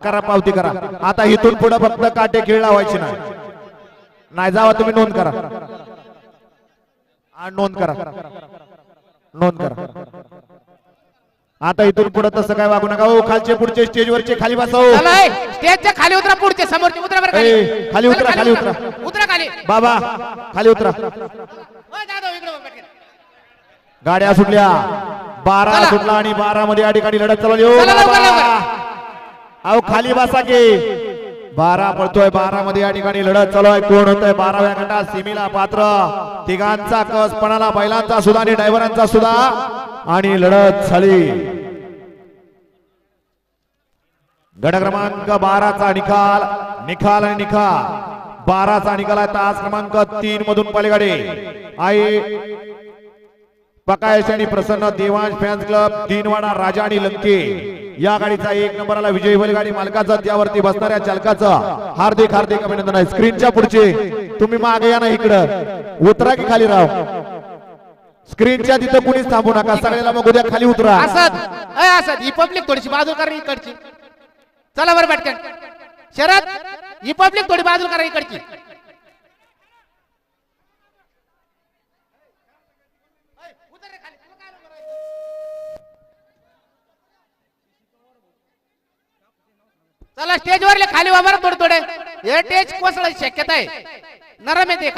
करा पावती करा. आता इथून पुढे फक्त काटे खेळ लावायची नाही. नाही जावा तुम्ही नोंद करा. नोंद करा. नोंद करा. आता इथून पुढे तसं काय वागू नका. हो खालचे पुढचे स्टेजवरचे खाली बसव स्टेजच्या खाली उतरा पुढचे समोरचे उतरा बरं खाली. उतरा, खाली उतरा. उतरा. खाली. बाबा खाली उतरा. गाड्या सुटल्या. बारा. सुटला आणि बारा मध्ये या ठिकाणी लढत चालवली हो. अहो खाली बसा की. बारा पडतोय बारा मध्ये या ठिकाणी लढत चालू आहे कोण होतंय. बाराव्या गटात सिमीला पात्र. तिघांचा कस पणाला बैलांचा सुद्धा आणि ड्रायव्हरांचा सुद्धा. आणि लढत झाली. गट क्रमांक बाराचा निकाल निकाल आणि निकाल. बाराचा निकाल आहे तास क्रमांक तीन मधून पलीकडे. आई पकायश आणि प्रसन्न देवांश फॅन्स क्लब तीनवाडा राजा आणि लंके. या गाडीचा एक नंबरला विजयी बैलगाडी मालकाचा त्यावरती बसणाऱ्या चालकाचं हार्दिक हार्दिक अभिनंदन आहे. स्क्रीनच्या पुढचे तुम्ही मागे या ना इकडं. उतरा की खाली राव. स्क्रीनच्या तिथं कुणीच थांबू नका. सगळ्याला मग उद्या खाली उतरा. असत अय ही पब्लिक थोडीशी बाजू करा इकडची. चला बरं पटकन. शरद ही पब्लिक थोडी बाजू करा इकडची. चला स्टेजवरले खाली वावर थोडे थोडे. हे स्टेज कोसळायची शक्यता आहे. नरम येते.